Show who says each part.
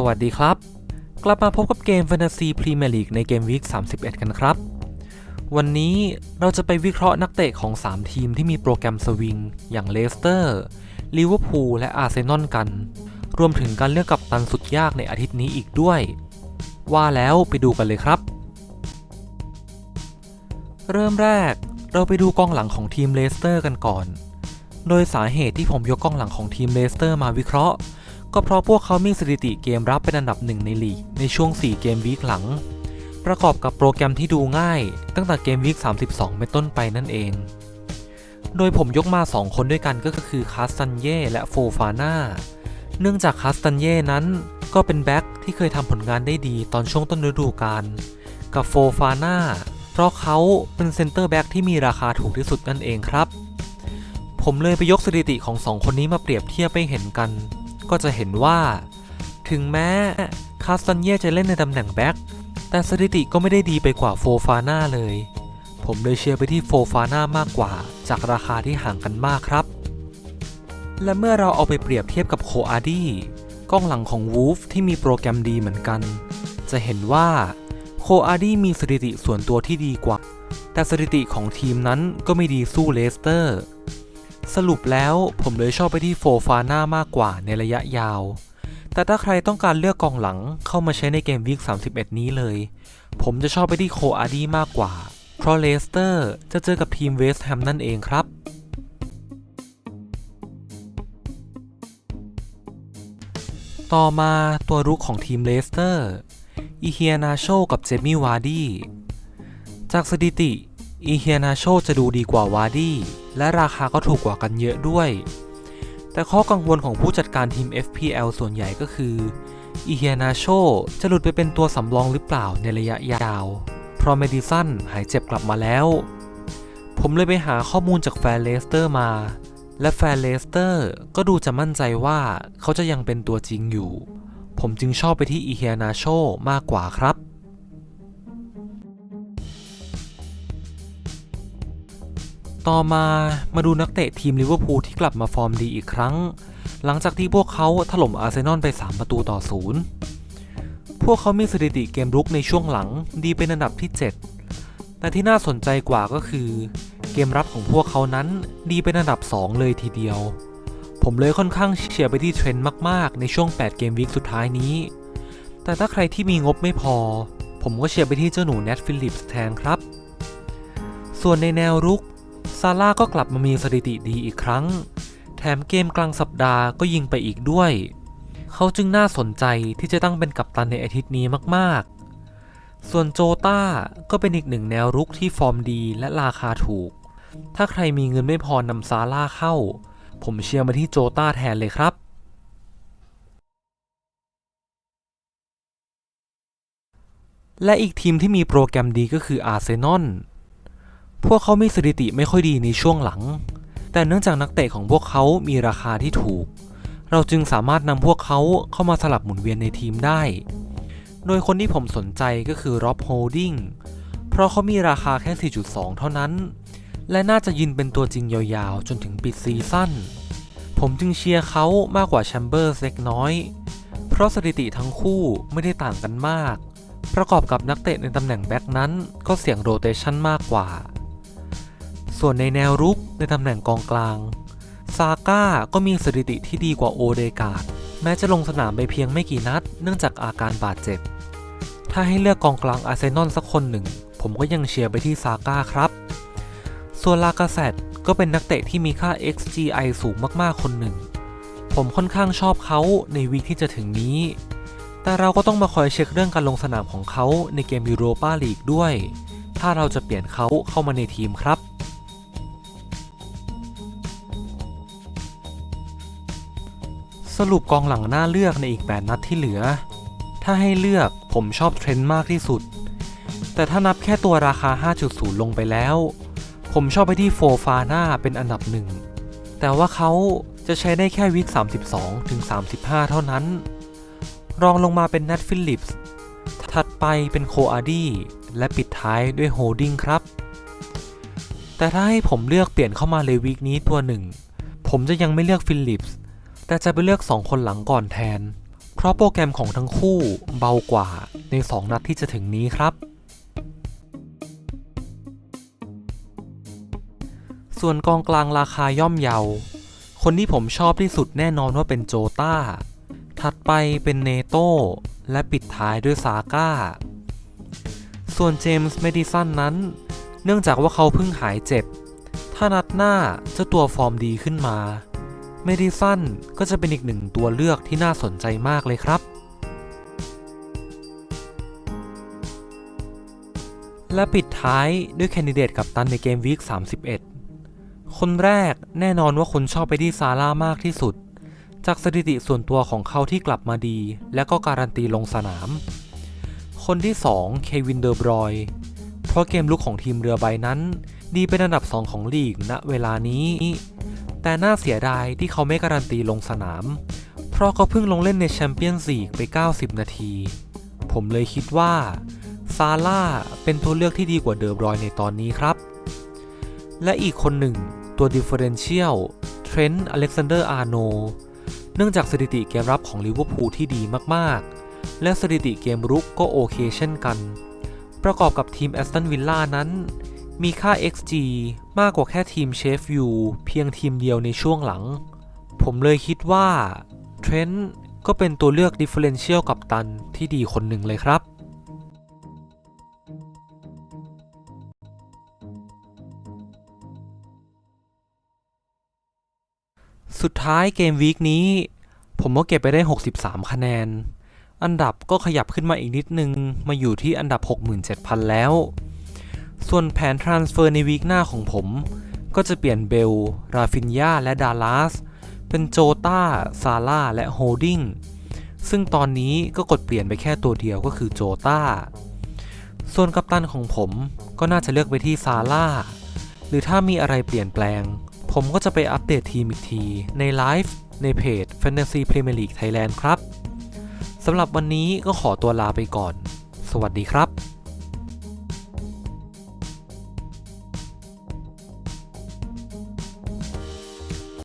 Speaker 1: สวัสดีครับ กลับมาพบกับเกม Fantasy Premier League ในเกมวีค31 กันครับ วันนี้เราจะไปวิเคราะห์นักเตะของ 3 ทีมที่มีโปรแกรมสวิง อย่างเลสเตอร์ลิเวอร์พูลและอาร์เซนอลกัน รวมถึงการเลือกกับตันสุดยากในอาทิตย์นี้อีกด้วย ว่าแล้วไปดูกันเลยครับ เริ่มแรกเราไปดูกองหลังของทีมเลสเตอร์กันก่อน โดยสาเหตุที่ผมยกกองหลังของทีมเลสเตอร์มาวิเคราะห์ ก็เพราะพวกเขามีสถิติเกมรับเป็นอันดับหนึ่งในลีกในช่วง 4 เกมวีคหลัง ประกอบกับโปรแกรมที่ดูง่าย ตั้งแต่เกมวีค 32 เป็นต้นไปนั่นเอง โดยผมยกมา 2 คนด้วยกันก็คือคาสตันเย่และโฟฟาน่าเนื่องจากคาสตันเย่นั้นก็เป็นแบ็คที่เคยทำผลงานได้ดีตอนช่วงต้นฤดูกาลกับโฟฟาน่าเพราะเขาเป็นเซนเตอร์แบ็คที่มีราคาถูกที่สุดนั่นเองครับ ผมเลยไปยกสถิติของสองคนนี้มาเปรียบเทียบไปเห็นกัน ก็จะเห็นว่า ถึงแม้คาสตันเย่จะเล่นในตำแหน่งแบ็คแต่สถิติก็ไม่ได้ดีไปกว่าโฟฟาน่าเลย ผมเลยเชียร์ไปที่โฟฟาน่ามากกว่า จากราคาที่ห่างกันมากครับ และเมื่อเราเอาไปเปรียบเทียบกับโคอาดี้กล้องหลังของวูฟที่มีโปรแกรมดีเหมือนกัน จะเห็นว่าโคอาดี้มีสถิติส่วนตัวที่ดีกว่า แต่สถิติของทีมนั้นก็ไม่ดีสู้เลสเตอร์ สรุปแล้วผมเลยชอบไปที่โฟฟาน่ามากกว่าในระยะยาว แต่ถ้าใครต้องการเลือกกองหลังเข้ามาใช้ในเกมวีค31 นี้เลย ผมจะชอบไปที่โคอาดี้มากกว่า เพราะเลสเตอร์จะเจอกับทีมเวสต์แฮมนั่นเองครับ ต่อมาตัวรุกของทีมเลสเตอร์อีเฮียนาโชกับเจมี่วาร์ดี้จากสถิติอีเฮียนาโชจะดูดีกว่าวาร์ดี้ และราคาก็ถูกกว่ากันเยอะด้วย แต่ข้อกังวลของผู้จัดการทีม FPL ส่วนใหญ่ก็คืออีเฮียนาโชจะหลุดไปเป็นตัวสำรองหรือเปล่าในระยะยาว เพราะเมดิสันหายเจ็บกลับมาแล้ว ผมเลยไปหาข้อมูลจากแฟนเลสเตอร์มา และแฟนเลสเตอร์ก็ดูจะมั่นใจว่าเขาจะยังเป็นตัวจริงอยู่ ผมจึงชอบไปที่อีเฮียนาโชมากกว่าครับ ต่อมามาดูนักเตะทีมลิเวอร์พูลที่กลับมาฟอร์มดีอีกครั้ง หลังจากที่พวกเขาถล่มอาร์เซนอลไป 3 ประตูต่อศูนย์พวกเขามีสถิติเกมรุกในช่วงหลังดีเป็นอันดับที่ 7 แต่ที่น่าสนใจกว่าก็คือ เกมรับของพวกเขานั้นดีเป็นอันดับ 2 เลยทีเดียว ผมเลยค่อนข้างเชียร์ไปที่เทรนด์มากๆ ในช่วง 8 เกมวีคสุดท้ายนี้ แต่ถ้าใครที่มีงบไม่พอ ผมก็เชียร์ไปที่เจ้าหนูเนทฟิลิปส์แทนครับ ส่วนในแนวรุก ซาร่าก็กลับมามีสถิติดีอีกครั้ง แถมเกมกลางสัปดาห์ก็ยิงไปอีกด้วย เขาจึงน่าสนใจที่จะตั้งเป็นกัปตันในอาทิตย์นี้มากๆ ส่วนโจต้าก็เป็นอีกหนึ่งแนวรุกที่ฟอร์มดีและราคาถูก ถ้าใครมีเงินไม่พอนำซาร่าเข้า ผมเชียร์มาที่โจต้าแทนเลยครับและอีกทีมที่มีโปรแกรมดีก็คืออาร์เซนอล พวกเขามีสถิติไม่ค่อยดีในช่วงหลัง แต่เนื่องจากนักเตะของพวกเขามีราคาที่ถูก เราจึงสามารถนำพวกเขาเข้ามาสลับหมุนเวียนในทีมได้ โดยคนที่ผมสนใจก็คือร็อบโฮลดิงเพราะเขามีราคาแค่ 4.2 เท่านั้น และน่าจะยืนเป็นตัวจริงยาวๆ จนถึงปิดซีซั่น ผมจึงเชียร์เขามากกว่าแชมเบอร์เล็กน้อย เพราะสถิติทั้งคู่ไม่ได้ต่างกันมาก ประกอบกับนักเตะในตำแหน่งแบ็กนั้นก็เสี่ยงโรเตชันมากกว่า ส่วนในแนวรุกในตำแหน่งกองกลาง ซาก้าก็มีสถิติที่ดีกว่าโอเดกาดแม้จะลงสนามไปเพียงไม่กี่นัด เนื่องจากอาการบาดเจ็บ ถ้าให้เลือกกองกลางอาร์เซนอลสักคนหนึ่ง ผมก็ยังเชียร์ไปที่ซาก้าครับ ส่วนลากาเซตก็เป็นนักเตะที่มีค่า XGI สูงมากๆคนหนึ่ง ผมค่อนข้างชอบเขาในวีคที่จะถึงนี้ แต่เราก็ต้องมาคอยเช็คเรื่องการลงสนามของเขาในเกมยูโรปาลีกด้วย ถ้าเราจะเปลี่ยนเขาเข้ามาในทีมครับ สรุปกองหลังหน้าเลือกในอีก 8 นัดที่เหลือ ถ้าให้เลือกผมชอบเทรนด์มากที่สุด แต่ถ้านับแค่ตัวราคา 5.0 ลงไปแล้ว ผมชอบไปที่โฟฟาน่าเป็นอันดับหนึ่ง แต่ว่าเขาจะใช้ได้แค่วิก32ถึง35 เท่านั้น รองลงมาเป็นนัทฟิลลิปส์ ถัดไปเป็นโคอาดี้และปิดท้ายด้วยโฮดิ้งครับ แต่ถ้าให้ผมเลือกเปลี่ยนเข้ามาเลยวีคนี้ตัวหนึ่ง ผมจะยังไม่เลือกฟิลลิปส์ แต่จะไปเลือก 2 คนหลังก่อนแทน เพราะโปรแกรมของทั้งคู่เบากว่าใน 2 นัดที่จะถึงนี้ครับ ส่วนกองกลางราคาย่อมเยา คนที่ผมชอบที่สุดแน่นอนว่าเป็นโจต้า ถัดไปเป็นเนโต้และปิดท้ายด้วยซาก้า ส่วนเจมส์เมดิสันนั้น เนื่องจากว่าเขาเพิ่งหายเจ็บ ถ้านัดหน้าเจ้าตัวฟอร์มดีขึ้นมา เมดิสันก็จะเป็นอีกหนึ่งตัวเลือกที่น่าสนใจมากเลยครับ และปิดท้ายด้วยแคนดิเดตกับตันในเกมวีค31 คนแรกแน่นอนว่าคนชอบไปที่ซาร่ามากที่สุด จากสถิติส่วนตัวของเขาที่กลับมาดี และก็การันตีลงสนาม คนที่ 2 เควินเดอร์บรอยเพราะเกมลุกของทีมเรือใบนั้น ดีเป็นอันดับ 2 ของลีกณเวลานี้ แต่น่าเสียดายที่เขาไม่การันตีลงสนาม เพราะเขาเพิ่งลงเล่นในแชมเปี้ยนส์ลีกไป 90 นาที ผมเลยคิดว่า ซาร่าเป็นตัวเลือกที่ดีกว่าเดอร์บรอยในตอนนี้ครับ และอีกคนหนึ่งตัวดิเฟอเรนเชียลเทรนต์อเล็กซานเดอร์อาร์โน เนื่องจากสถิติเกมรับของลิเวอร์พูลที่ดีมากๆ และสถิติเกมรุกก็โอเคเช่นกัน ประกอบกับทีมแอสตันวิลล่านั้น มีค่า XG มากกว่าแค่ทีมเชฟยูเพียงทีมเดียวในช่วงหลัง ผมเลยคิดว่าเทรนต์ก็เป็นตัวเลือกดิเฟอเรนเชียลกับตันที่ดีคนหนึ่งเลยครับ สุดท้ายเกมวีคนี้ ผมก็เก็บไปได้ 63 คะแนน อันดับก็ขยับขึ้นมาอีกนิดนึง มาอยู่ที่อันดับ 67,000 แล้ว ส่วนแผนทรานสเฟอร์ในวีคหน้าของผม ก็จะเปลี่ยนเบล ราฟินยาและดาลัสเป็นโจตาซาร่าและโฮดิงซึ่งตอนนี้ก็กดเปลี่ยนไปแค่ตัวเดียวก็คือโจตาส่วนกัปตันของผมก็น่าจะเลือกไปที่ซาร่า หรือถ้ามีอะไรเปลี่ยนแปลง ผมก็จะไปอัปเดตทีมอีกที ในไลฟ์ในเพจ Fantasy Premier League Thailand ครับ สำหรับวันนี้ก็ขอตัวลาไปก่อน สวัสดีครับ